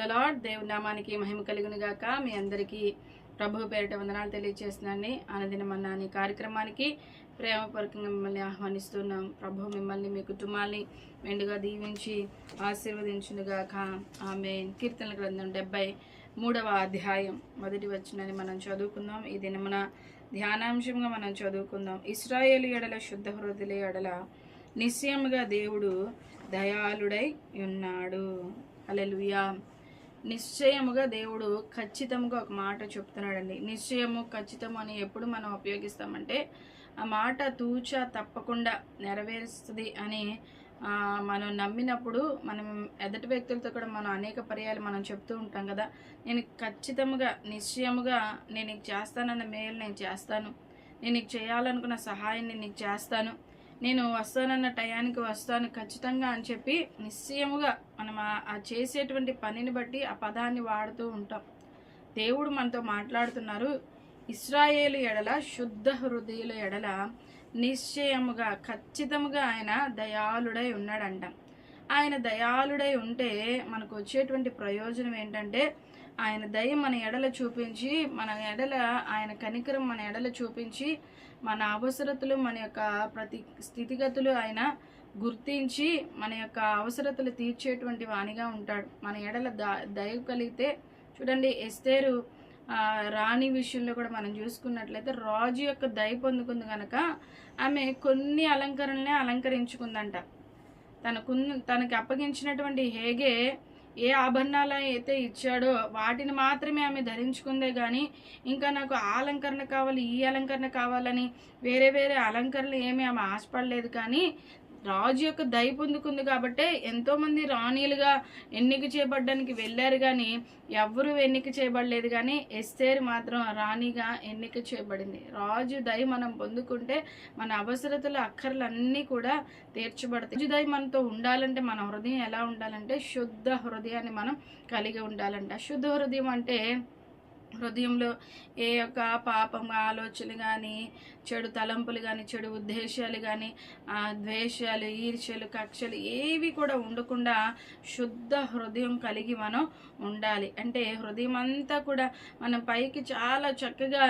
The lord దేవుని నామానికి మహిమ కలుగును గాక. మీ అందరికీ ప్రభు పేరిట వందనాలు తెలియజేస్తున్నాను ఆనందినమన్న అనే కార్యక్రమానికి ప్రేమపూర్వకంగా మిమ్మల్ని ఆహ్వానిస్తున్నాం. ప్రభు మిమ్మల్ని మీ కుటుంబాన్ని మెండుగా దీవించి ఆశీర్వదించునుగాక. ఆమె కీర్తనల గ్రంథం డెబ్బై మూడవ అధ్యాయం మొదటి వచ్చినని మనం చదువుకుందాం. ఈ దినమున ధ్యానాంశంగా మనం చదువుకుందాం. ఇస్రాయేలు ఎడల శుద్ధ హృదయ ఎడల నిశ్చయముగా దేవుడు దయాళుడై ఉన్నాడు. అలెలుయా నిశ్చయముగా దేవుడు ఖచ్చితంగా ఒక మాట చెప్తున్నాడండి. నిశ్చయము ఖచ్చితము అని ఎప్పుడు మనం ఉపయోగిస్తామంటే ఆ మాట తూచ తప్పకుండా నెరవేరుస్తుంది అని మనం నమ్మినప్పుడు మనం ఎదుటి వ్యక్తులతో కూడా మనం అనేక పర్యాలు మనం చెప్తూ ఉంటాం కదా. నేను ఖచ్చితంగా నిశ్చయముగా నేను నీకు చేస్తానన్న మేలు నేను చేస్తాను. నేను నీకు చేయాలనుకున్న సహాయాన్ని నీకు చేస్తాను. నేను వస్తానన్న టయానికి వస్తాను ఖచ్చితంగా అని చెప్పి నిశ్చయముగా మనం ఆ- చేసేటువంటి పనిని బట్టి ఆ పదాన్ని వాడుతూ ఉంటాం. దేవుడు మనతో మాట్లాడుతున్నారు ఇస్రాయేలు ఎడల శుద్ధ హృదయుల ఎడల నిశ్చయముగా ఖచ్చితముగా ఆయన దయాళుడై ఉన్నాడంట. ఆయన దయాళుడై ఉంటే మనకు వచ్చేటువంటి ప్రయోజనం ఏంటంటే ఆయన దయ మన ఎడల చూపించి మన ఎడల ఆయన కనికరం మన ఎడల చూపించి మన అవసరతలు మన యొక్క ప్రతి స్థితిగతులు ఆయన గుర్తించి మన యొక్క అవసరతలు తీర్చేటువంటి వానిగా ఉంటాడు. మన ఎడల దయ కలిగితే చూడండి ఎస్తేరు రాణి విషయంలో కూడా మనం చూసుకున్నట్లయితే రాజు యొక్క దయ పొందుకుంది కనుక ఆమె కొన్ని అలంకరణలే అలంకరించుకుందంట. తనకు తనకి అప్పగించినటువంటి హేగే ఏ ఆభరణాలు అయితే ఇచ్చాడో వాటిని మాత్రమే ఆమె ధరించుకుందే కానీ ఇంకా నాకు ఆ అలంకరణ కావాలి ఈ అలంకరణ కావాలని వేరే వేరే అలంకరణలు ఏమీ ఆమె ఆశపడలేదు కానీ రాజు యొక్క దయ పొందుకుంది కాబట్టే ఎంతో మంది రాణిలుగా ఎన్నిక చేయబడ్డానికి వెళ్ళారు కానీ ఎవ్వరూ ఎన్నిక చేయబడలేదు కానీ ఎస్తేర్ మాత్రం రాణిగా ఎన్నిక చేయబడింది. రాజు దయ మనం పొందుకుంటే మన అవసరతలు అక్కర్లన్నీ కూడా తీర్చబడతాయి. రాజు దయ మనతో ఉండాలంటే మన హృదయం ఎలా ఉండాలంటే శుద్ధ హృదయాన్ని మనం కలిగి ఉండాలంట. శుద్ధ హృదయం అంటే హృదయంలో ఏ యొక్క పాపం ఆలోచనలు కానీ చెడు తలంపులు కానీ చెడు ఉద్దేశాలు కానీ ద్వేషాలు ఈర్ష్యలు కక్షలు ఏవి కూడా ఉండకుండా శుద్ధ హృదయం కలిగి మనం ఉండాలి. అంటే హృదయం అంతా కూడా మనం పైకి చాలా చక్కగా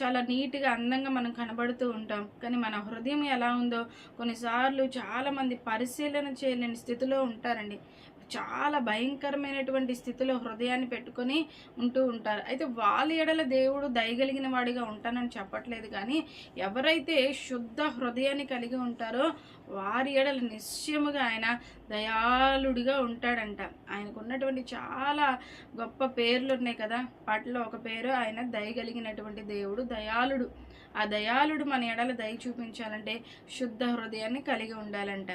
చాలా నీట్గా అందంగా మనం కనబడుతూ ఉంటాం. కానీ మన హృదయం ఎలా ఉందో కొన్నిసార్లు చాలామంది పరిశీలన చేయలేని స్థితిలో ఉంటారండి. చాలా భయంకరమైనటువంటి స్థితిలో హృదయాన్ని పెట్టుకొని ఉంటూ ఉంటారు. అయితే వాళ్ళ ఎడల దేవుడు దయగలిగిన వాడిగా ఉంటానని చెప్పట్లేదు కానీ ఎవరైతే శుద్ధ హృదయాన్ని కలిగి ఉంటారో వారి ఎడల నిశ్చయముగా ఆయన దయాళుడిగా ఉంటాడంట. ఆయనకు ఉన్నటువంటి చాలా గొప్ప పేర్లు ఉన్నాయి కదా. వాటిలో ఒక పేరు ఆయన దయగలిగినటువంటి దేవుడు దయాళుడు. ఆ దయాళుడు మన ఎడల దయ చూపించాలంటే శుద్ధ హృదయాన్ని కలిగి ఉండాలంట.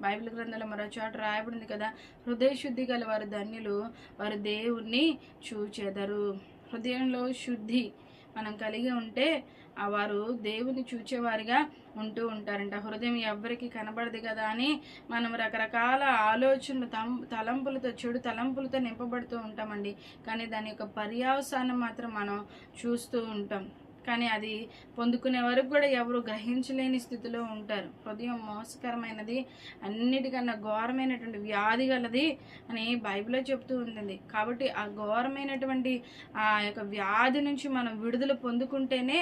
బైబిల్ గ్రంథంలో మరో చోట రాయబడింది కదా హృదయ శుద్ధి గల వారు ధన్యులు వారు దేవుణ్ణి చూచెదరు. హృదయంలో శుద్ధి మనం కలిగి ఉంటే ఆ వారు దేవుని చూచేవారిగా ఉంటూ ఉంటారంట. హృదయం ఎవ్వరికి కనబడదు కదా అని మనం రకరకాల ఆలోచనలు తం తలంపులతో చెడు తలంపులతో నింపబడుతూ ఉంటామండి. కానీ దాని యొక్క పర్యావసానం మాత్రం మనం చూస్తూ ఉంటాం. కానీ అది పొందుకునే వరకు కూడా ఎవరు గ్రహించలేని స్థితిలో ఉంటారు. హృదయం మోసకరమైనది అన్నిటికన్నా ఘోరమైనటువంటి వ్యాధి గలది అని బైబిల్లో చెప్తూ ఉంటుంది. కాబట్టి ఆ ఘోరమైనటువంటి ఆ యొక్క వ్యాధి నుంచి మనం విడుదల పొందుకుంటేనే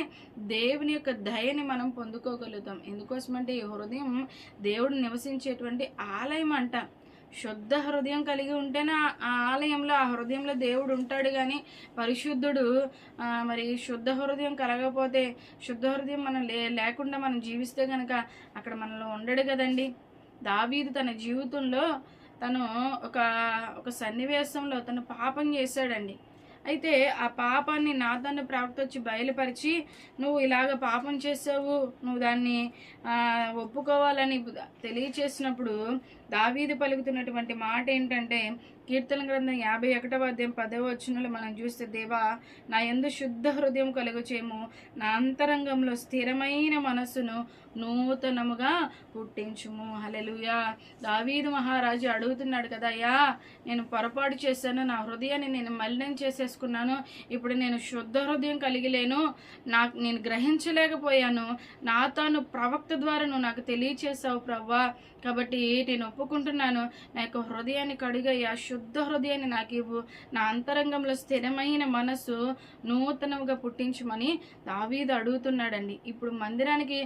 దేవుని యొక్క దయని మనం పొందుకోగలుగుతాం. ఎందుకోసమంటే ఈ హృదయం దేవుడు నివసించేటువంటి ఆలయం అంట. శుద్ధ హృదయం కలిగి ఉంటేనే ఆ- ఆలయంలో ఆ హృదయంలో దేవుడు ఉంటాడు కానీ పరిశుద్ధుడు మరి శుద్ధ హృదయం కలగకపోతే శుద్ధ హృదయం మనం లే లేకుండా మనం జీవిస్తే కనుక అక్కడ మనలో ఉండడు కదండి. దావీదు తన జీవితంలో తను ఒక ఒక సన్నివేశంలో తను పాపం చేశాడండి. అయితే ఆ పాపాన్ని నాతను ప్రవక్త వచ్చి బయలుపరిచి నువ్వు ఇలాగ పాపం చేసావు నువ్వు దాన్ని ఒప్పుకోవాలని తెలియచేసినప్పుడు దావీది పలుకుతున్నటువంటి మాట ఏంటంటే కీర్తన గ్రంథం యాభై ఒకటవ అధ్యాయం పదవ వచనంలో మనం చూస్తే దేవా నా ఎందు శుద్ధ హృదయం కలుగుచేము. నా అంతరంగంలో స్థిరమైన మనస్సును నూతనముగా పుట్టించుము. హలెలుయా దావీదు మహారాజు అడుగుతున్నాడు కదా అయ్యా నేను పొరపాటు చేశాను. నా హృదయాన్ని నేను మలినం చేసేసుకున్నాను. ఇప్పుడు నేను శుద్ధ హృదయం కలిగిలేను. నాకు నేను గ్రహించలేకపోయాను. నా తాను ప్రవక్త ద్వారా నువ్వు నాకు తెలియచేసావు ప్రవ్వా. కాబట్టి నేను ఒప్పుకుంటున్నాను. నా యొక్క హృదయాన్ని కడిగయ్యా. శుద్ధ హృదయాన్ని నాకు ఇవ్వు. నా అంతరంగంలో స్థిరమైన మనస్సు నూతనంగా పుట్టించమని దావీదు అడుగుతున్నాడండి. ఇప్పుడు మందిరానికి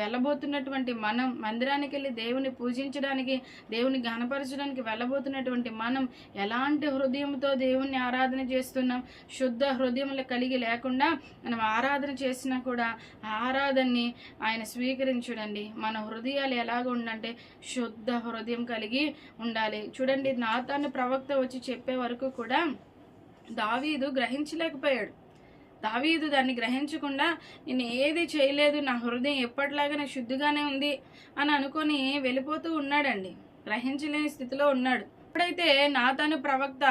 వెళ్ళబోతున్నటువంటి మనం మందిరానికి వెళ్ళి దేవుని పూజించడానికి దేవుని ఘనపరచడానికి వెళ్ళబోతున్నటువంటి మనం ఎలాంటి హృదయంతో దేవుణ్ణి ఆరాధన చేస్తున్నాం? శుద్ధ హృదయములు కలిగి లేకుండా మనం ఆరాధన చేసినా కూడా ఆరాధనని ఆయన స్వీకరించడండి. మన హృదయాలు ఎలాగ ఉండంటే శుద్ధ హృదయం కలిగి ఉండాలి. చూడండి నాతాను ప్రవక్త వచ్చి చెప్పే వరకు కూడా దావీదు గ్రహించలేకపోయాడు. దావీదు దాన్ని గ్రహించకుండా నేను ఏది చేయలేదు నా హృదయం ఎప్పటిలాగానే శుద్ధిగానే ఉంది అని అనుకొని వెళ్ళిపోతూ ఉన్నాడండి. గ్రహించలేని స్థితిలో ఉన్నాడు. ఎప్పుడైతే నాతాను ప్రవక్త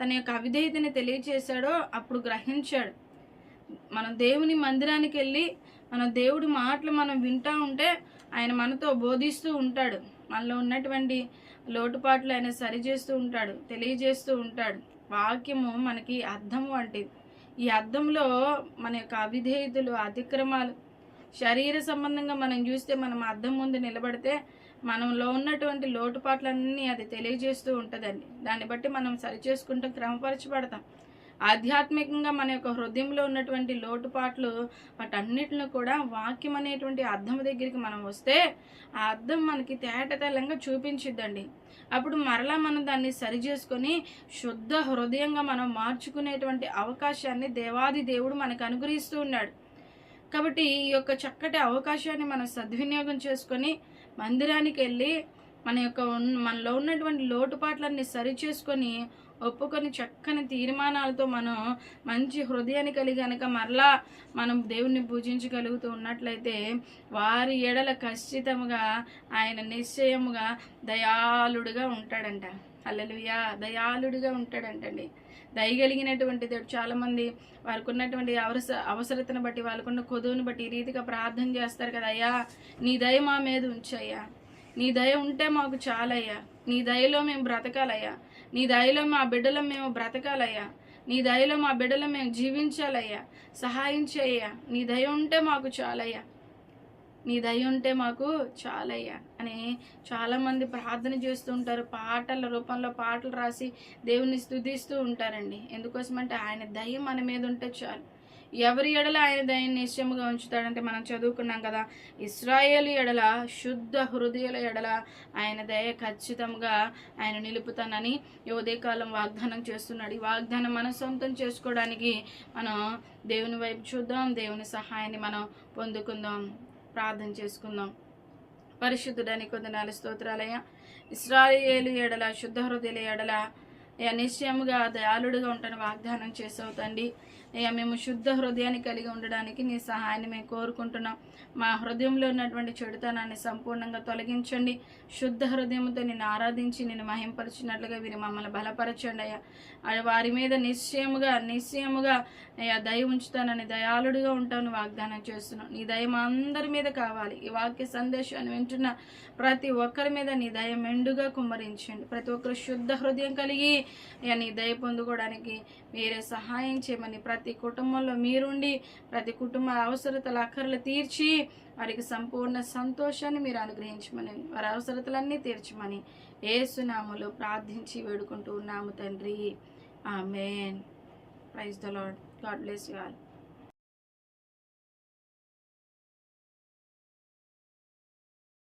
తన యొక్క అవిధేయతని తెలియచేశాడో అప్పుడు గ్రహించాడు. మన దేవుని మందిరానికి వెళ్ళి మన దేవుడి మాటలు మనం వింటూ ఉంటే ఆయన మనతో బోధిస్తూ ఉంటాడు. మనలో ఉన్నటువంటి లోటుపాట్లు ఆయన సరిచేస్తూ ఉంటాడు తెలియజేస్తూ ఉంటాడు. వాక్యము మనకి అర్థం వంటిది. ఈ అర్థంలో మన యొక్క అవిధేయతలు అతిక్రమాలు శరీర సంబంధంగా మనం చూస్తే మనం అర్థం ముందు నిలబడితే మనంలో ఉన్నటువంటి లోటుపాట్లన్నీ అది తెలియజేస్తూ ఉంటుందండి. దాన్ని బట్టి మనం సరిచేసుకుంటూ క్రమపరచబడతాం. ఆధ్యాత్మికంగా మన యొక్క హృదయంలో ఉన్నటువంటి లోటుపాట్లు వాటన్నిటిని కూడా వాక్యం అనేటువంటి అర్థం దగ్గరికి మనం వస్తే ఆ అర్థం మనకి తేటతెల్లంగా చూపించిద్దండి. అప్పుడు మరలా మనం దాన్ని సరి చేసుకొని శుద్ధ హృదయంగా మనం మార్చుకునేటువంటి అవకాశాన్ని దేవాది దేవుడు మనకు అనుగ్రహిస్తూ ఉన్నాడు. కాబట్టి ఈ యొక్క చక్కటి అవకాశాన్ని మనం సద్వినియోగం చేసుకొని మందిరానికి వెళ్ళి మన యొక్క మనలో ఉన్నటువంటి లోటుపాట్లన్నీ సరిచేసుకొని ఒప్పుకొని చక్కని తీర్మానాలతో మనం మంచి హృదయాన్ని కలిగి కనుక మరలా మనం దేవుణ్ణి పూజించగలుగుతూ ఉన్నట్లయితే వారి ఎడల ఖచ్చితంగా ఆయన నిశ్చయముగా దయాళుడుగా ఉంటాడంట. అల్లెలుయా దయాళుడిగా ఉంటాడంటండి. దయగలిగినటువంటి దేవుడు చాలామంది వారికి ఉన్నటువంటి అవస అవసరతను బట్టి వాళ్ళకున్న కొదువుని బట్టి ఈ రీతిగా ప్రార్థన చేస్తారు కదా అయ్యా నీ దయ మా మీద ఉంచయ్యా. నీ దయ ఉంటే మాకు చాలయ్యా. నీ దయలో మేము బ్రతకాలయ్యా. నీ దయలో మా బిడ్డలం మేము బ్రతకాలయ్యా. నీ దయలో మా బిడ్డలం మేము జీవించాలయ్యా. సహాయం చేయ్యా నీ దయ ఉంటే మాకు చాలయ్యా. నీ దయ ఉంటే మాకు చాలయ్యా అని చాలామంది ప్రార్థన చేస్తూ ఉంటారు. పాటల రూపంలో పాటలు రాసి దేవుని స్థుతిస్తూ ఉంటారండి. ఎందుకోసమంటే ఆయన దయ మన మీద ఉంటే చాలు. ఎవరి ఎడల ఆయన దయని నిశ్చయముగా ఉంచుతాడంటే మనం చదువుకున్నాం కదా. ఇస్రాయేల్ ఎడల శుద్ధ హృదయాల ఎడల ఆయన దయ ఖచ్చితంగా ఆయన నిలుపుతానని ఈ ఉదయకాలం వాగ్దానం చేస్తున్నాడు. ఈ వాగ్దానం మన సొంతం చేసుకోవడానికి మనం దేవుని వైపు చూద్దాం దేవుని సహాయాన్ని మనం పొందుకుందాం ప్రార్థన చేసుకుందాం. పరిశుద్ధుడని కొందనాలు స్తోత్రాలయ ఇస్రాయేలు ఎడల శుద్ధ హృదయుల ఎడల నిశ్చయముగా దయాళుడుగా ఉంటాను వాగ్దానం చేసవుతండి అయ్యా మేము శుద్ధ హృదయాన్ని కలిగి ఉండడానికి నీ సహాయాన్ని మేము కోరుకుంటున్నాం. మా హృదయంలో ఉన్నటువంటి చెడుతనాన్ని సంపూర్ణంగా తొలగించండి. శుద్ధ హృదయంతో నేను ఆరాధించి నేను మహింపరిచినట్లుగా వీరు మమ్మల్ని బలపరచండి అయ్యా. వారి మీద నిశ్చయముగా నిశ్చయముగా అయ్యా దయ ఉంచుతానని దయాళుడిగా ఉంటాను వాగ్దానం చేస్తున్నాను నీ దయ మా అందరి మీద కావాలి. ఈ వాక్య సందేశాన్ని వింటున్న ప్రతి ఒక్కరి మీద నీ దయ మెండుగా కుమ్మరించండి. ప్రతి ఒక్కరు శుద్ధ హృదయం కలిగి అయ్యా నీ దయ పొందుకోవడానికి మీరే సహాయం చేయమని ప్రతి ప్రతి కుటుంబంలో మీరుండి ప్రతి కుటుంబ అవసరతల అక్కర్లు తీర్చి వారికి సంపూర్ణ సంతోషాన్ని మీరు అనుగ్రహించమని వారి అవసరతలన్నీ తీర్చమని ఏసునాములు ప్రార్థించి వేడుకుంటూ ఉన్నాము తండ్రి. Amen. Praise the lord God bless you all.